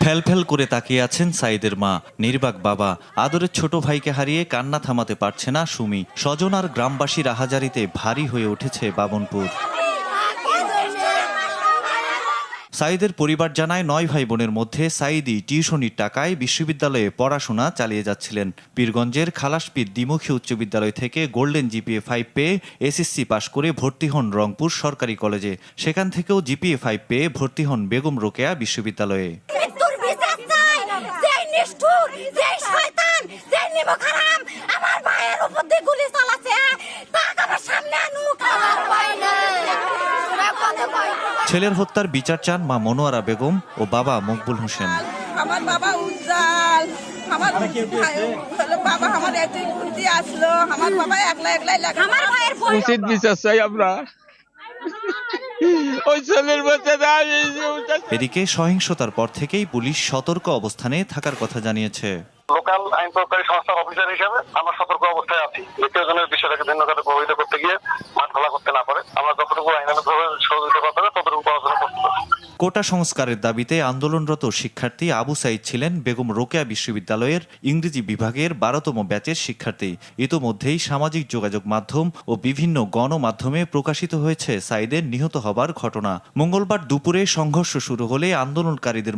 Fail fail করে তাকিয়ে আছেন সাইদের মা। নির্বাক বাবা, আদরের ছোট ভাইকে হারিয়ে কান্না থামাতে পারছে না সুমি। স্বজন আর গ্রামবাসীর আহাজারিতে ভারী হয়ে উঠেছে বাবনপুর। সাইদের পরিবার জানায়, নয় ভাই বোনের মধ্যে সাইদি টিউশনির টাকায় বিশ্ববিদ্যালয়ে পড়াশোনা চালিয়ে যাচ্ছিলেন। পীরগঞ্জের খালাসপীর দ্বিমুখী উচ্চ বিদ্যালয় থেকে গোল্ডেন জিপিএ ফাইভ পেয়ে এসএসসি পাশ করে ভর্তি হন রংপুর সরকারি কলেজে। সেখান থেকেও জিপিএ ফাইভ পেয়ে ভর্তি হন বেগম রোকেয়া বিশ্ববিদ্যালয়ে। ছেলের হত্যার বিচার চান মা মনোয়ারা বেগম ও বাবা মকবুল হোসেন। আমার বাবা উজ্জ্বল। আমার বাবা আমার ঘুরতে আসলো। আমার বাবা একলা একলাই লাগে আমার ভাইয়ের উচিত বিচার চাই আমরা। ওই ছেলের বাচ্চা এদিকে সহিংসতার পর থেকেই পুলিশ সতর্ক অবস্থানে থাকার কথা জানিয়েছে। লোকাল আইন প্রয়োগকারী সংস্থার অফিসার হিসেবে আমরা সতর্ক অবস্থায় আছি। দ্বিতীয় জনের বিষয়টাকে ভিন্ন খাতে প্রভাবিত করতে গিয়ে মাঠ খোলা করতে না পারে। আমরা যতটুকু আইনানুগভাবে সহযোগিতা করতে কোটা সংস্কারের দাবিতে আন্দোলনরত শিক্ষার্থী আবু সাইদ ছিলেন বেগম রোকেয়া বিশ্ববিদ্যালয়ের ইংরেজি বিভাগের বারোতম ব্যাচের শিক্ষার্থী। ইতোমধ্যেই সামাজিক যোগাযোগ মাধ্যম ও বিভিন্ন গণমাধ্যমে প্রকাশিত হয়েছে সাইদের নিহত হবার ঘটনা। মঙ্গলবার দুপুরে সংঘর্ষ শুরু হলে আন্দোলনকারীদের